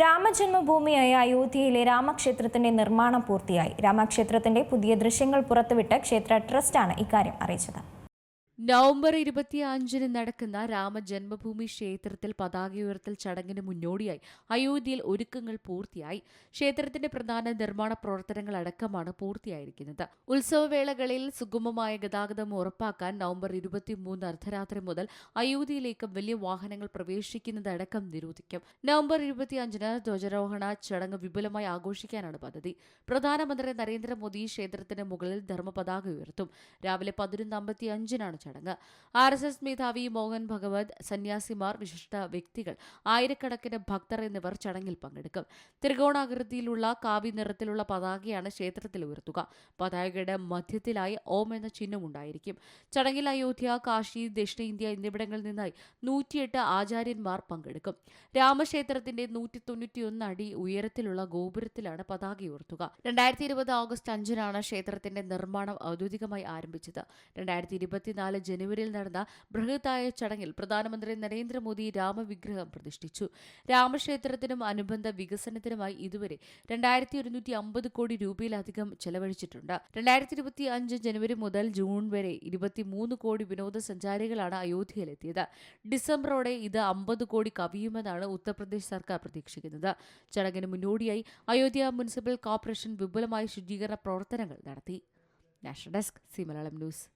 രാമജന്മഭൂമിയായ അയോധ്യയിലെ രാമക്ഷേത്രത്തിന്റെ നിർമ്മാണം പൂർത്തിയായി. രാമക്ഷേത്രത്തിന്റെ പുതിയ ദൃശ്യങ്ങൾ പുറത്തുവിട്ട് ക്ഷേത്ര ട്രസ്റ്റാണ് ഇക്കാര്യം അറിയിച്ചത്. നവംബർ ഇരുപത്തി അഞ്ചിന് നടക്കുന്ന രാമജന്മഭൂമി ക്ഷേത്രത്തിൽ പതാക ഉയർത്തൽ ചടങ്ങിന് മുന്നോടിയായി അയോധ്യയിൽ ഒരുക്കങ്ങൾ പൂർത്തിയായി. ക്ഷേത്രത്തിന്റെ പ്രധാന നിർമ്മാണ പ്രവർത്തനങ്ങൾ അടക്കമാണ് പൂർത്തിയായിരിക്കുന്നത്. ഉത്സവവേളകളിൽ സുഗമമായ ഗതാഗതം ഉറപ്പാക്കാൻ നവംബർ ഇരുപത്തിമൂന്ന് അർദ്ധരാത്രി മുതൽ അയോധ്യയിലേക്ക് വലിയ വാഹനങ്ങൾ പ്രവേശിക്കുന്നതടക്കം നിരോധിക്കും. നവംബർ ഇരുപത്തിയഞ്ചിന് ധ്വജാരോഹണ ചടങ്ങ് വിപുലമായി ആഘോഷിക്കാനാണ് പദ്ധതി. പ്രധാനമന്ത്രി നരേന്ദ്രമോദി ക്ഷേത്രത്തിന് മുകളിൽ ധർമ്മപതാക ഉയർത്തും. രാവിലെ പതിനൊന്ന് അമ്പത്തി അഞ്ചിനാണ് ചടങ്ങ്. ആർ എസ് എസ് മേധാവി മോഹൻ ഭഗവത് സന്യാസിമാർ വിശിഷ്ട വ്യക്തികൾ ആയിരക്കണക്കിന് ഭക്തർ എന്നിവർ ചടങ്ങിൽ പങ്കെടുക്കും. ത്രികോണാകൃതിയിലുള്ള കാവി നിറത്തിലുള്ള പതാകയാണ് ക്ഷേത്രത്തിൽ ഉയർത്തുക. പതാകയുടെ മധ്യത്തിലായി ഓം എന്ന ചിഹ്നം ഉണ്ടായിരിക്കും. ചടങ്ങിൽ അയോധ്യ കാശി ദക്ഷിണേന്ത്യ എന്നിവിടങ്ങളിൽ നിന്നായി നൂറ്റിയെട്ട് ആചാര്യന്മാർ പങ്കെടുക്കും. രാമക്ഷേത്രത്തിന്റെ നൂറ്റി തൊണ്ണൂറ്റിയൊന്ന് അടി ഉയരത്തിലുള്ള ഗോപുരത്തിലാണ് പതാക ഉയർത്തുക. രണ്ടായിരത്തി ഇരുപത് ഓഗസ്റ്റ് അഞ്ചിനാണ് ക്ഷേത്രത്തിന്റെ നിർമ്മാണം ഔദ്യോഗികമായി ആരംഭിച്ചത്. രണ്ടായിരത്തി ഇരുപത്തിനാല് ജനുവരിയിൽ നടന്ന ബൃഹത്തായ ചടങ്ങിൽ പ്രധാനമന്ത്രി നരേന്ദ്രമോദി രാമവിഗ്രഹം പ്രതിഷ്ഠിച്ചു. രാമക്ഷേത്രത്തിനും അനുബന്ധ വികസനത്തിനുമായി ഇതുവരെ രണ്ടായിരത്തി ഒരുന്നൂറ്റി അമ്പത് കോടി രൂപയിലധികം ചെലവഴിച്ചിട്ടുണ്ട്. രണ്ടായിരത്തി ഇരുപത്തി അഞ്ച് ജനുവരി മുതൽ ജൂൺ വരെ ഇരുപത്തിമൂന്ന് കോടി വിനോദസഞ്ചാരികളാണ് അയോധ്യയിലെത്തിയത്. ഡിസംബറോടെ ഇത് അമ്പത് കോടി കവിയുമെന്നാണ് ഉത്തർപ്രദേശ് സർക്കാർ പ്രതീക്ഷിക്കുന്നത്. ചടങ്ങിന് മുന്നോടിയായി അയോധ്യ മുനിസിപ്പൽ കോർപ്പറേഷൻ വിപുലമായ ശുചീകരണ പ്രവർത്തനങ്ങൾ നടത്തി. National desk C Malayalam news.